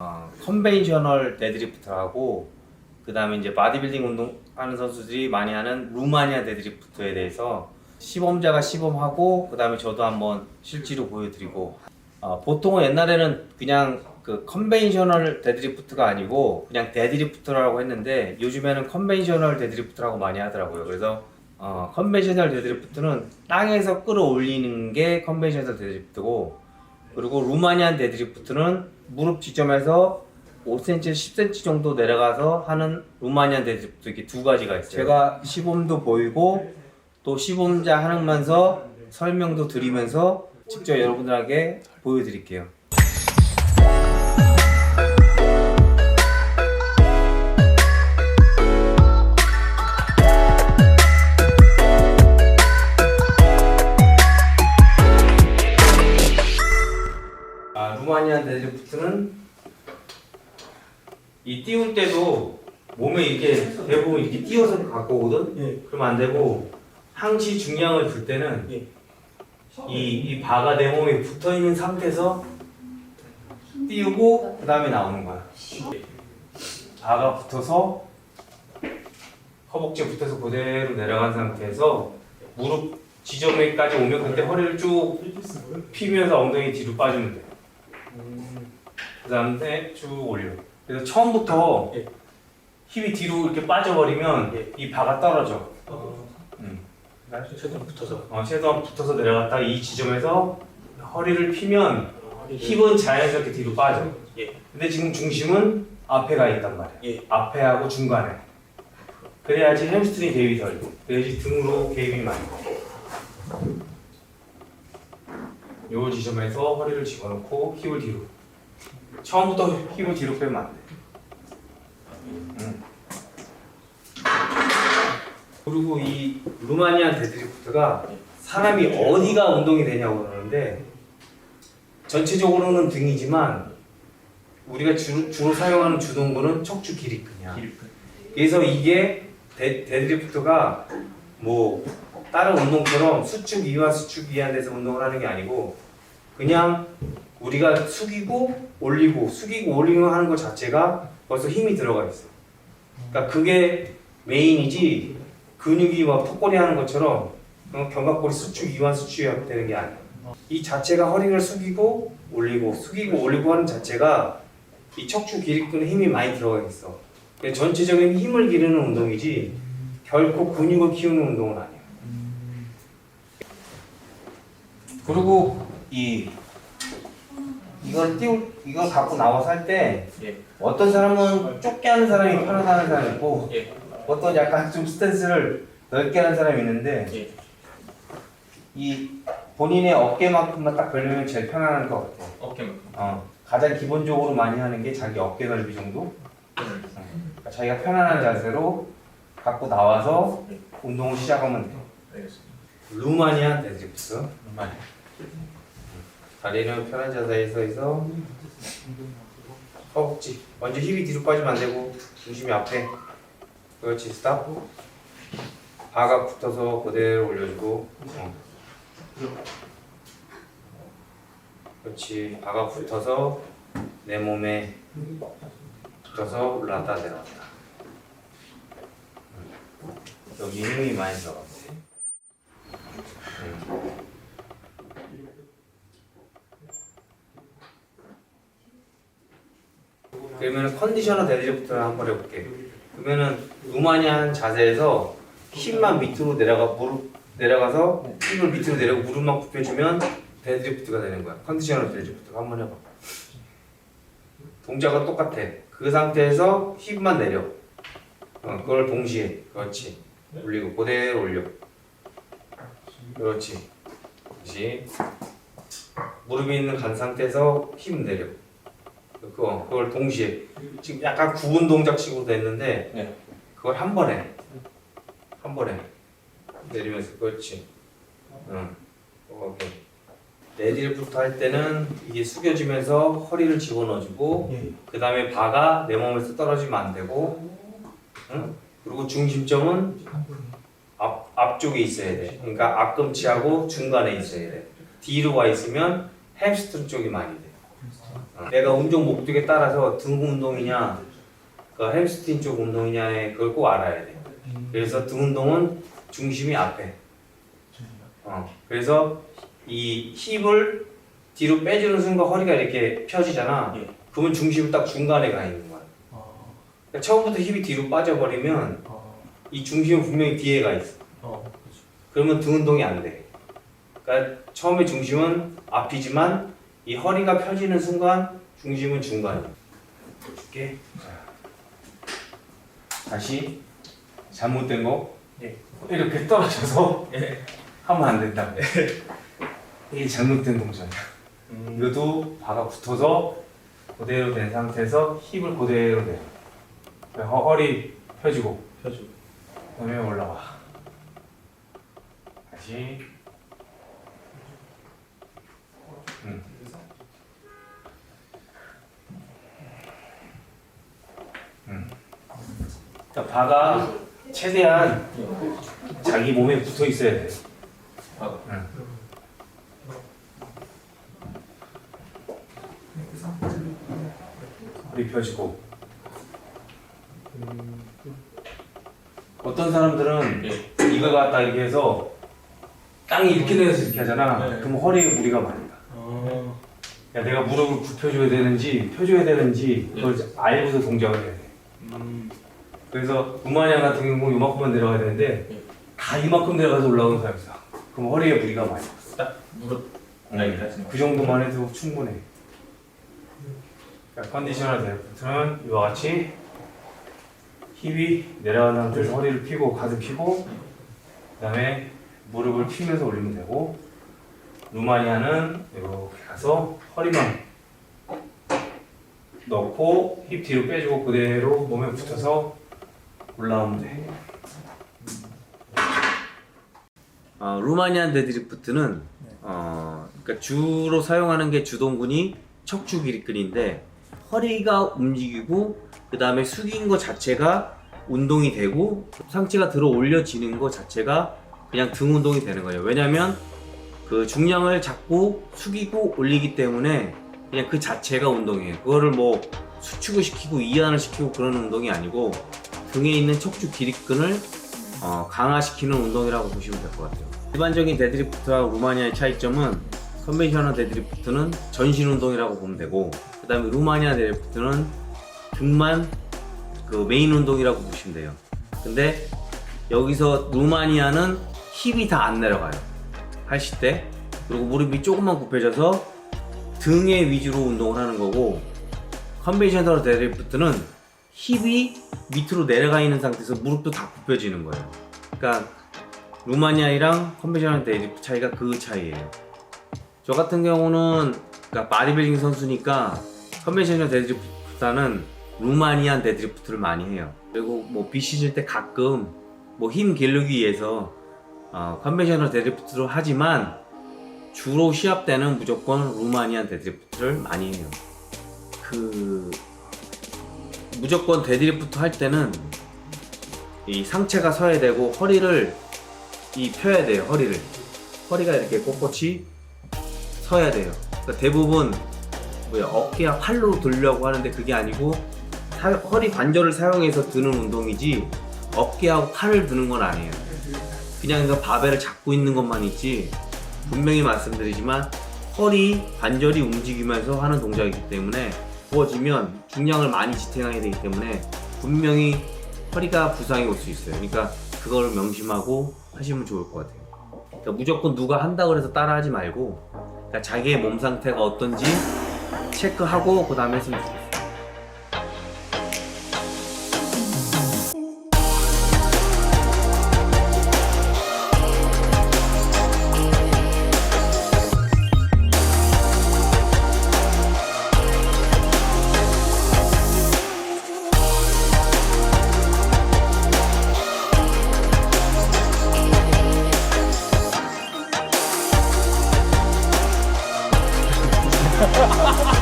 어, 컨벤셔널 데드리프트하고 그 다음에 이제 바디빌딩 운동 하는 선수들이 많이 하는 루마니아 데드리프트에 대해서 시범자가 시범하고 그 다음에 저도 한번 실제로 보여드리고 어, 보통은 옛날에는 그냥 그 컨벤셔널 데드리프트가 아니고 그냥 데드리프트라고 했는데 요즘에는 컨벤셔널 데드리프트라고 많이 하더라고요. 그래서 어, 컨벤셔널 데드리프트는 땅에서 끌어올리는 게 컨벤셔널 데드리프트고 그리고 루마니안 데드리프트는 무릎 지점에서 5cm, 10cm 정도 내려가서 하는 루마니안 데드리프트 이렇게 두 가지가 있어요. 제가 시범도 보이고 또 시범자 하면서 설명도 드리면서 직접 여러분들에게 보여드릴게요. 아, 루마니안 데드리프트는 이 띄울 때도 몸에 이렇게 대부분 이렇게 띄워서 갖고 오거든. 예. 그러면 안 되고 항시 중량을 줄 때는 예. 이, 이 바가 내 몸에 붙어 있는 상태에서 띄우고 그 다음에 나오는 거야. 바가 붙어서 허벅지에 붙어서 그대로 내려간 상태에서 무릎 지점에까지 오면 그때 허리를 쭉 피면서 엉덩이 뒤로 빠지면 돼. 그 다음에 쭉 올려. 그래서 처음부터 예. 힘이 뒤로 이렇게 빠져버리면 예. 이 바가 떨어져. 어, 음. 최대한 붙어서 어, 최소한 붙어서 내려갔다가 이 지점에서 허리를 피면 힙 힙은 자연스럽게 뒤로 빠져. 예. 근데 지금 중심은 앞에 가 있단 말이야. 예. 앞에 하고 중간에. 그래야지 햄스트링 개입이 덜 돼. 그래야지 등으로 개입이 많이 돼. 요 지점에서 허리를 집어넣고 힙을 뒤로. 처음부터 힙을 뒤로 빼면 안 돼. 음. 그리고 이 루마니안 데드리프트가 사람이 어디가 운동이 되냐고 그러는데 전체적으로는 등이지만 우리가 주로, 주로 사용하는 주동근은 척추 기립근이야. 그래서 이게 데, 데드리프트가 뭐 다른 운동처럼 수축 이와 수축 이한 데서 운동을 하는 게 아니고 그냥 우리가 숙이고 올리고 숙이고 올리고 하는 것 자체가 벌써 힘이 들어가 있어. 그러니까 그게 메인이지 근육이 막 턱걸이 하는 것처럼 어, 견갑골이 수축 이완 수축이 되는 게 아니야. 이 자체가 허리를 숙이고 올리고 숙이고 올리고 하는 자체가 이 척추 기립근에 힘이 많이 들어가 있어. 그게 전체적인 힘을 기르는 운동이지 결코 근육을 키우는 운동은 아니야. 그리고 이 이걸 띄우 이걸 갖고 나와서 할 때 예. 어떤 사람은 좁게 하는 사람이 편하다는 사람이 있고 예. 어떤 약간 좀 스탠스를 넓게 하는 사람이 있는데 예. 이 본인의 어깨만큼만 딱 벌리면 제일 편안한 것 같아. 어깨만큼 어, 가장 기본적으로 많이 하는 게 자기 어깨 넓이 정도. 그러니까 자기가 편안한 자세로 갖고 나와서 운동을 시작하면 돼. 알겠습니다 루마니안 데드리프트. 루마니아. 다리는 편한 자세에서 해서 허벅지. 먼저 힙이 뒤로 빠지면 안 되고 중심이 앞에. 그렇지. 스탑. 바가 붙어서 그대로 올려주고. 어. 그렇지. 바가 붙어서 내 몸에 붙어서 올라갔다 내려갔다. 여기 힘이 많이 들어갔어. 그러면 컨디셔너 데드리프트를 한번 해볼게. 그러면은 루마니안 자세에서 힘만 밑으로 내려가 무릎 내려가서 힘을 밑으로 내려고 무릎만 굽혀주면 데드리프트가 되는 거야. 컨디셔너 데드리프트 한번 해봐. 동작은 똑같아. 그 상태에서 힙만 내려. 어, 그걸 동시에. 그렇지. 올리고 그대로 올려. 그렇지. 그렇지. 무릎이 있는 간 상태에서 힘 내려. 그거 그걸 동시에 지금 약간 구분 동작식으로 됐는데 네. 그걸 한 번에 한 번에 내리면서 그렇지. 응. 오케이. 내리부터 할 때는 이게 숙여지면서 허리를 집어넣어주고 예. 그 다음에 바가 내 몸에서 떨어지면 안 되고 응? 그리고 중심점은 앞, 앞쪽에 있어야 돼 그러니까 앞꿈치하고 중간에 있어야 돼 뒤로 와 있으면 햄스트링 쪽이 많이 돼 내가 운동 목적에 따라서 등 운동이냐, 그 햄스트링 쪽 운동이냐에 그걸 꼭 알아야 돼. 그래서 등 운동은 중심이 앞에. 어, 그래서 이 힙을 뒤로 빼주는 순간 허리가 이렇게 펴지잖아. 예. 그러면 중심이 딱 중간에 가 있는 거야. 어, 그러니까 처음부터 힙이 뒤로 빠져버리면 어, 이 중심은 분명히 뒤에 가 있어. 어. 그러면 등 운동이 안 돼. 그러니까 처음에 중심은 앞이지만 이 허리가 펴지는 순간 중심은 중간이야. 볼게. 다시 잘못된 거 예. 이렇게 떨어져서 예. 하면 안 된다. 이게 잘못된 동작이야. 음, 이것도 바가 붙어서 그대로 된 상태에서 힙을 그대로 내요. 허- 허리 펴지고 펴주고. 그다음에 올라와. 다시. 음. 음. 그러니까 바가 최대한 자기 몸에 붙어 있어야 돼. 아, 응. 허리 펴지고. 어떤 사람들은 예. 이거 갖다 이렇게 해서 땅이 이렇게 내려서 이렇게 하잖아. 네. 그럼 허리에 무리가 많이 내가 무릎을 굽혀줘야 되는지 펴줘야 되는지 그걸 알고서 동작을 해야 돼. 음, 그래서 우마냐 같은 경우는 이만큼만 내려가야 되는데 네. 다 이만큼 내려가서 올라오는 사람이 있어. 그럼 허리에 무리가 많이 가. 딱 무릎 라인을 하시는 그 정도만 해도 충분해. 그러니까 컨디셔널 데프트는 이와 같이 힙이 내려가는 상태에서 허리를 펴고 가슴 펴고 그다음에 무릎을 피면서 올리면 되고 루마니아는 이렇게 가서 허리만 넣고 힙 뒤로 빼주고 그대로 몸에 붙어서 올라오면 돼. 어, 루마니안 데드리프트는 어, 그러니까 주로 사용하는 게 주동근이 척추 기립근인데 허리가 움직이고 그 다음에 숙인 것 자체가 운동이 되고 상체가 들어 올려지는 것 자체가 그냥 등 운동이 되는 거예요. 왜냐하면 그 중량을 잡고 숙이고 올리기 때문에 그냥 그 자체가 운동이에요. 그거를 뭐 수축을 시키고 이완을 시키고 그런 운동이 아니고 등에 있는 척추 기립근을 어, 강화시키는 운동이라고 보시면 될 것 같아요. 일반적인 데드리프트와 루마니아의 차이점은 컨벤셔널 데드리프트는 전신 운동이라고 보면 되고 그 다음에 루마니아 데드리프트는 등만 그 메인 운동이라고 보시면 돼요. 근데 여기서 루마니아는 힙이 다 안 내려가요. 하실 때 그리고 무릎이 조금만 굽혀져서 등에 위주로 운동을 하는 거고 컨벤셔널 데드리프트는 힙이 밑으로 내려가 있는 상태에서 무릎도 다 굽혀지는 거예요. 그러니까 루마니아이랑 컨벤셔널 데드리프트 차이가 그 차이예요. 저 같은 경우는 그러니까 바디빌딩 선수니까 컨벤셔널 데드리프트보다는 루마니안 데드리프트를 많이 해요. 그리고 뭐 비시즌 때 가끔 뭐 힘 기르기 위해서 어, 컨벤셔널 데드리프트를 하지만 주로 시합 때는 무조건 루마니안 데드리프트를 많이 해요. 그 무조건 데드리프트 할 때는 이 상체가 서야 되고 허리를 이 펴야 돼요 허리를. 허리가 이렇게 꼿꼿이 서야 돼요. 그러니까 대부분 뭐야 어깨와 팔로 들려고 하는데 그게 아니고 사- 허리 관절을 사용해서 드는 운동이지 어깨하고 팔을 드는 건 아니에요 그냥 그 바벨을 잡고 있는 것만 있지 분명히 말씀드리지만 허리 관절이 움직이면서 하는 동작이기 때문에 부어지면 중량을 많이 지탱하게 되기 때문에 분명히 허리가 부상이 올 수 있어요. 그러니까 그걸 명심하고 하시면 좋을 것 같아요. 그러니까 무조건 누가 한다고 해서 따라하지 말고 그러니까 자기의 몸 상태가 어떤지 체크하고 그 다음에 했으면 좋겠어요. Ha ha ha ha!